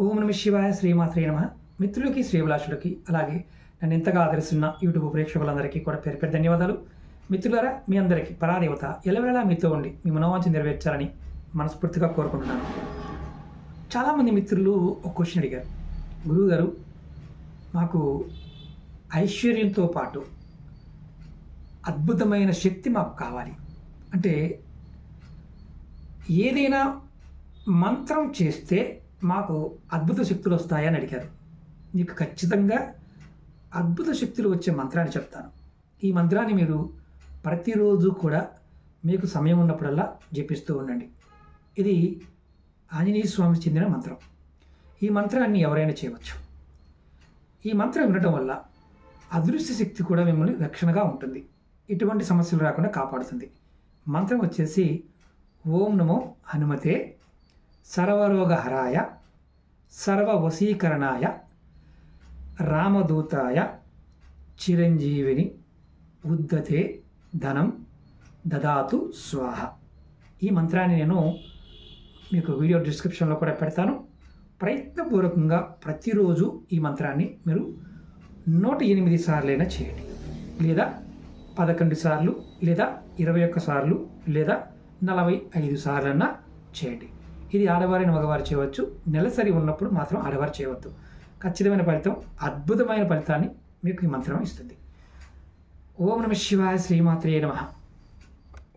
ఓం నమ శివాయ శ్రీమాత్రే నమ. మిత్రులకి శ్రీభిలాషులకి అలాగే నన్ను ఎంతగా ఆదరిస్తున్న యూట్యూబ్ ప్రేక్షకులందరికీ కూడా పేరు పేరు ధన్యవాదాలు. మిత్రులారా మీ అందరికీ పరాదేవత ఎలవేళలా మీతో ఉండి మీ మనోవాంఛ నెరవేర్చాలని మనస్ఫూర్తిగా కోరుకుంటున్నాను. చాలామంది మిత్రులు ఒక క్వశ్చన్ అడిగారు. గురువుగారు మాకు ఐశ్వర్యంతో పాటు అద్భుతమైన శక్తి మాకు కావాలి. అంటే ఏదైనా మంత్రం చేస్తే మాకు అద్భుత శక్తులు వస్తాయని అడిగారు. నీకు ఖచ్చితంగా అద్భుత శక్తులు వచ్చే మంత్రాన్ని చెప్తాను. ఈ మంత్రాన్ని మీరు ప్రతిరోజు కూడా మీకు సమయం ఉన్నప్పుడల్లా జపిస్తూ ఉండండి. ఇది ఆంజనేయ స్వామికి చెందిన మంత్రం. ఈ మంత్రాన్ని ఎవరైనా చేయవచ్చు. ఈ మంత్రం వినటం వల్ల అదృశ్య శక్తి కూడా మిమ్మల్ని రక్షణగా ఉంటుంది. ఎటువంటి సమస్యలు రాకుండా కాపాడుతుంది. మంత్రం వచ్చేసి ఓం నమో హనుమతే సర్వరోగహరాయ సర్వవశీకరణాయ రామదూతాయ చిరంజీవిని ఉద్దతే ధనం దదాతు స్వాహ. ఈ మంత్రాన్ని నేను మీకు వీడియో డిస్క్రిప్షన్లో కూడా పెడతాను. ప్రయత్నపూర్వకంగా ప్రతిరోజు ఈ మంత్రాన్ని మీరు నూట ఎనిమిది సార్లైనా చేయండి. లేదా పదకొండు సార్లు లేదా ఇరవై ఒక్క సార్లు లేదా నలభై ఐదు సార్లన్నా చేయండి. ఇది ఆడవారిని మగవారు చేయవచ్చు. నెలసరి ఉన్నప్పుడు మాత్రం ఆడవారు చేయవద్దు. ఖచ్చితమైన ఫలితం అద్భుతమైన ఫలితాన్ని మీకు ఈ మంత్రం ఇస్తుంది. ఓం నమ శివాయ శ్రీమాత్రే నమ.